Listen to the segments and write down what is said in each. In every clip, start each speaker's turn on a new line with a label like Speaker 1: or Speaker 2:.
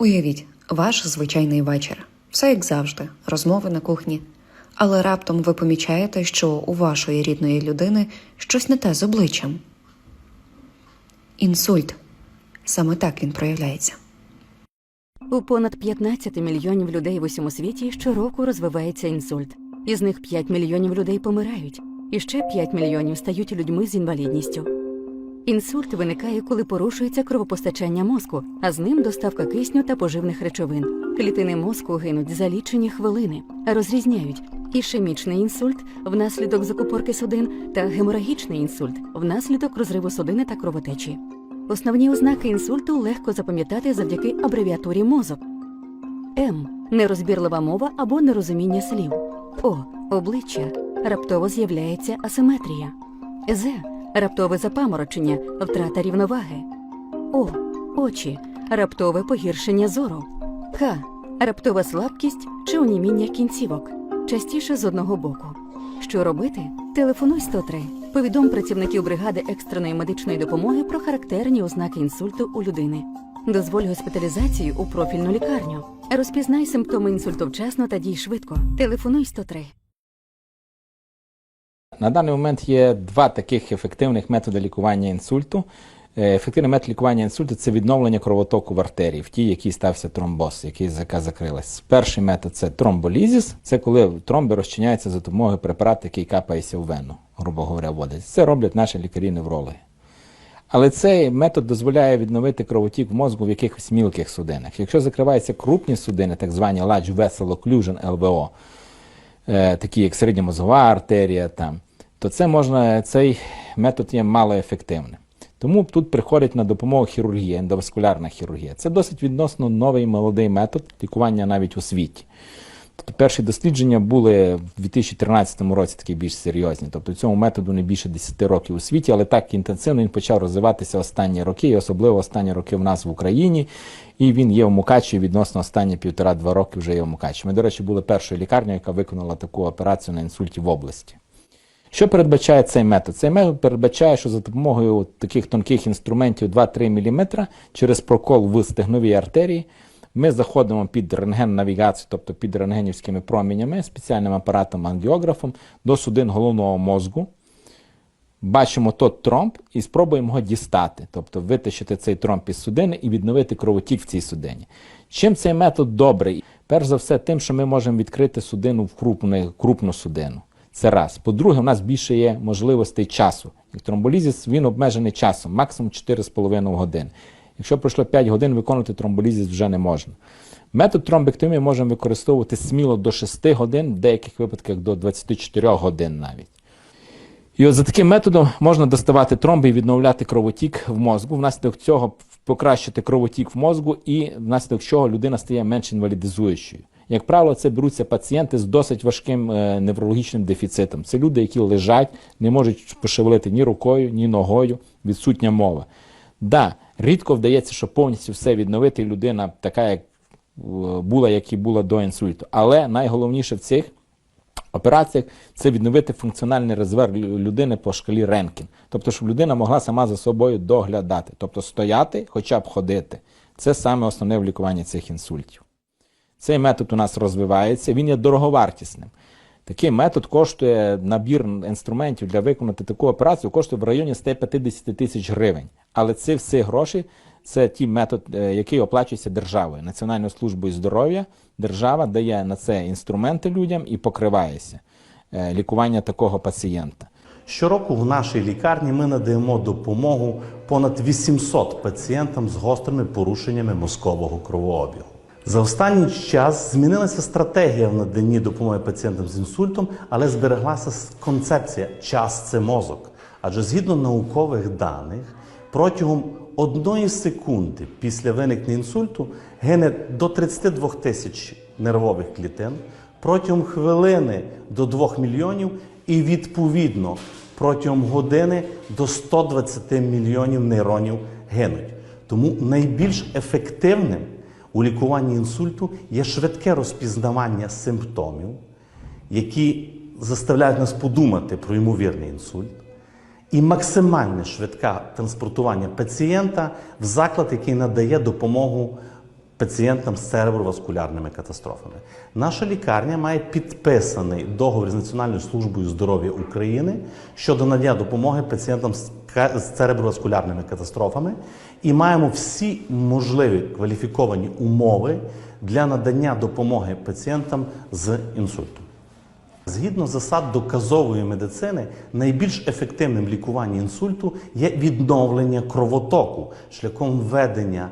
Speaker 1: Уявіть, ваш звичайний вечір. Все як завжди, розмови на кухні. Але раптом ви помічаєте, що у вашої рідної людини щось не те з обличчям. Інсульт. Саме так він проявляється.
Speaker 2: У понад 15 мільйонів людей в усьому світі щороку розвивається інсульт. Із них 5 мільйонів людей помирають, і ще 5 мільйонів стають людьми з інвалідністю. Інсульт виникає, коли порушується кровопостачання мозку, а з ним доставка кисню та поживних речовин. Клітини мозку гинуть за лічені хвилини, розрізняють ішемічний інсульт внаслідок закупорки судин та геморагічний інсульт внаслідок розриву судини та кровотечі. Основні ознаки інсульту легко запам'ятати завдяки абревіатурі мозок. М нерозбірлива мова або нерозуміння слів. О обличчя раптово з'являється асиметрія. З раптове запаморочення, втрата рівноваги. О очі раптове погіршення зору. К раптова слабкість чи оніміння кінцівок. Частіше з одного боку. Що робити? Телефонуй 103. Повідом працівників бригади екстреної медичної допомоги про характерні ознаки інсульту у людини. Дозволь госпіталізацію у профільну лікарню. Розпізнай симптоми інсульту вчасно та дій швидко. Телефонуй 103.
Speaker 3: На даний момент є два таких ефективних методи лікування інсульту. Е, Ефективний метод лікування інсульту це відновлення кровотоку в артерії, в тій, якій стався тромбоз, який яка закрилась. Перший метод це тромболізіс, це коли тромби розчиняються за допомогою препарату, який капається в вену, грубо говоря, вводиться. Це роблять наші лікарі-неврологи. Але цей метод дозволяє відновити кровотік в мозку в якихось мілких судинах. Якщо закриваються крупні судини, так звані large vessel occlusion ЛВО, такі як середньомозгова артерія, там, то це можна, цей метод є малоефективним. Тому тут приходить на допомогу хірургія, ендоваскулярна хірургія. Це досить відносно новий молодий метод лікування навіть у світі. Тобто перші дослідження були в 2013 році такі більш серйозні. Тобто цьому методу не більше 10 років у світі, але так інтенсивно він почав розвиватися останні роки, і особливо останні роки в нас в Україні. І він є в Мукачі відносно останні півтора-два роки вже є в Мукачі. Ми, до речі, були першою лікарнею, яка виконала таку операцію на інсульті в області. Що передбачає цей метод? Цей метод передбачає, що за допомогою таких тонких інструментів 2-3 мм через прокол в стегновій артерії ми заходимо під рентген-навігацію, тобто під рентгенівськими промінями, спеціальним апаратом ангіографом до судин головного мозку. Бачимо тот тромб і спробуємо його дістати, тобто витащити цей тромб із судини і відновити кровотік в цій судині. Чим цей метод добрий? Перш за все, тим, що ми можемо відкрити судину в крупну, крупну судину. Це раз. По-друге, у нас більше є можливостей часу. Тромболізіс, він обмежений часом, максимум 4,5 години. Якщо пройшло 5 годин, виконувати тромболізіс вже не можна. Метод тромбектомії можемо використовувати сміло до 6 годин, в деяких випадках до 24 годин навіть. І от за таким методом можна доставати тромби і відновляти кровотік в мозку, внаслідок цього покращити кровотік в мозку, і внаслідок чого людина стає менш інвалідизуючою. Як правило, це беруться пацієнти з досить важким е, неврологічним дефіцитом. Це люди, які лежать, не можуть пошевелити ні рукою, ні ногою, відсутня мова. Да, рідко вдається, що повністю все відновити, людина така, як е, була, як і була до інсульту. Але найголовніше в цих операціях це відновити функціональний резерв людини по шкалі Ренкін. Тобто, щоб людина могла сама за собою доглядати, тобто стояти, хоча б ходити. Це саме основне в лікуванні цих інсультів. Цей метод у нас розвивається, він є дороговартісним. Такий метод коштує набір інструментів для виконати таку операцію, коштує в районі 150 тисяч гривень. Але ці всі гроші це ті метод, е, який оплачується державою, Національною службою здоров'я. Держава дає на це інструменти людям і покривається е, лікування такого пацієнта.
Speaker 4: Щороку в нашій лікарні ми надаємо допомогу понад 800 пацієнтам з гострими порушеннями мозкового кровообігу. За останній час змінилася стратегія в наданні допомоги пацієнтам з інсультом, але збереглася концепція час це мозок. Адже згідно наукових даних, протягом одної секунди після виникнення інсульту гине до 32 тисяч нервових клітин, протягом хвилини до 2 мільйонів і відповідно протягом години до 120 мільйонів нейронів гинуть. Тому найбільш ефективним у лікуванні інсульту є швидке розпізнавання симптомів, які заставляють нас подумати про ймовірний інсульт, і максимальне швидке транспортування пацієнта в заклад, який надає допомогу пацієнтам з цереброваскулярними катастрофами. Наша лікарня має підписаний договір з Національною службою здоров'я України щодо надання допомоги пацієнтам з цереброваскулярними катастрофами і маємо всі можливі кваліфіковані умови для надання допомоги пацієнтам з інсультом. Згідно засад доказової медицини, найбільш ефективним лікуванням інсульту є відновлення кровотоку шляхом введення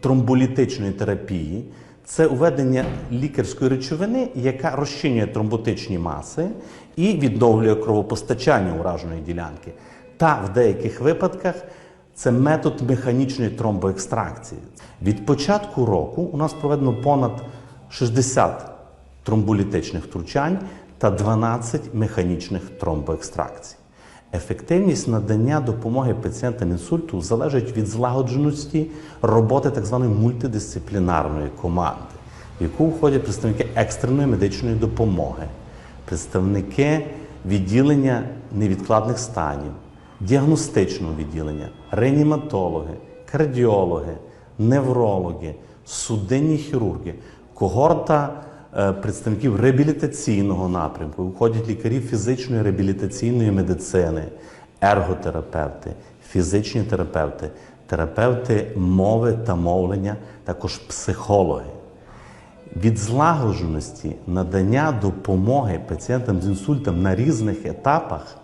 Speaker 4: тромболітичної терапії. Це введення лікарської речовини, яка розчинює тромботичні маси і відновлює кровопостачання ураженої ділянки. Та в деяких випадках це метод механічної тромбоекстракції. Від початку року у нас проведено понад 60 тромболітичних втручань та 12 механічних тромбоекстракцій. Ефективність надання допомоги пацієнтам інсульту залежить від злагодженості роботи так званої мультидисциплінарної команди, в яку входять представники екстреної медичної допомоги, представники відділення невідкладних станів, діагностичного відділення, реаніматологи, кардіологи, неврологи, судинні хірурги, когорта представників реабілітаційного напрямку, входять лікарі фізичної реабілітаційної медицини, ерготерапевти, фізичні терапевти, терапевти мови та мовлення, також психологи. Від злагодженості надання допомоги пацієнтам з інсультом на різних етапах,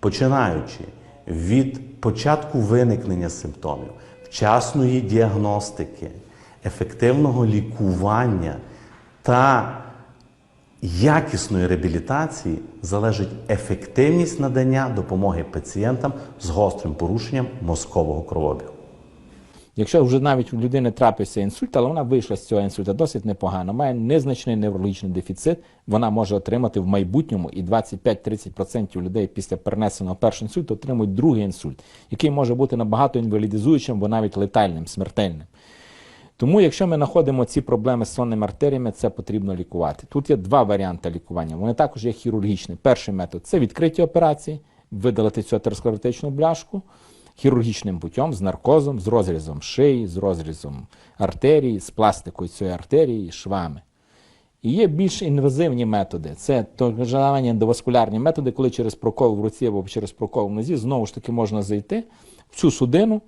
Speaker 4: починаючи від початку виникнення симптомів, вчасної діагностики, ефективного лікування та якісної реабілітації залежить ефективність надання допомоги пацієнтам з гострим порушенням мозкового кровообігу.
Speaker 3: Якщо вже навіть у людини трапився інсульт, але вона вийшла з цього інсульта досить непогано, має незначний неврологічний дефіцит, вона може отримати в майбутньому і 25-30% людей після перенесеного першого інсульту отримують другий інсульт, який може бути набагато інвалідизуючим, або навіть летальним, смертельним. Тому, якщо ми знаходимо ці проблеми з сонними артеріями, це потрібно лікувати. Тут є два варіанти лікування. Вони також є хірургічні. Перший метод це відкриті операції, видалити цю атеросклеротичну бляшку хірургічним путем, з наркозом, з розрізом шиї, з розрізом артерії, з пластикою цієї артерії, швами. І є більш інвазивні методи. Це так ендоваскулярні методи, коли через прокол в руці або через прокол в нозі знову ж таки можна зайти в цю судину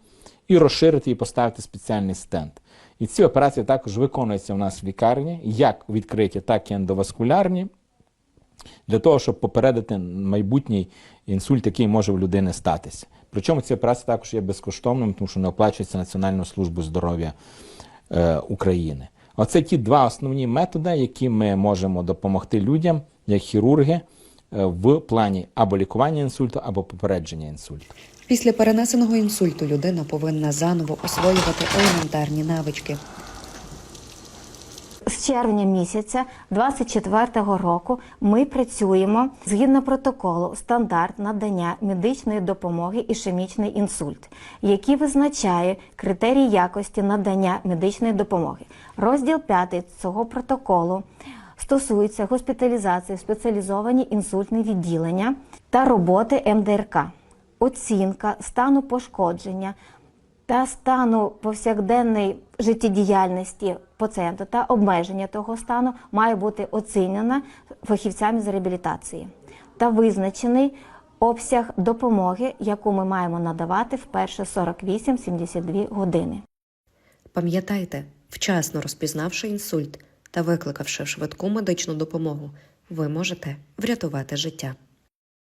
Speaker 3: і розширити і поставити спеціальний стенд. І ці операції також виконуються в нас в лікарні, як відкриті, так і ендоваскулярні, для того, щоб попередити майбутній інсульт, який може в людини статися. Причому ці операції також є безкоштовними, тому що не оплачується Національною службою здоров'я е, України. Оце ті два основні методи, які ми можемо допомогти людям, як хірурги, е, в плані або лікування інсульту, або попередження інсульту.
Speaker 1: Після перенесеного інсульту людина повинна заново освоювати елементарні навички.
Speaker 5: З червня місяця 24-го року ми працюємо згідно протоколу стандарт надання медичної допомоги ішемічний інсульт, який визначає критерії якості надання медичної допомоги. Розділ 5 цього протоколу стосується госпіталізації в спеціалізовані інсультні відділення та роботи МДРК, оцінка стану пошкодження та стану повсякденної життєдіяльності пацієнта та обмеження того стану має бути оцінена фахівцями з реабілітації та визначений обсяг допомоги, яку ми маємо надавати в перші 48-72 години.
Speaker 1: Пам'ятайте, вчасно розпізнавши інсульт та викликавши швидку медичну допомогу, ви можете врятувати життя.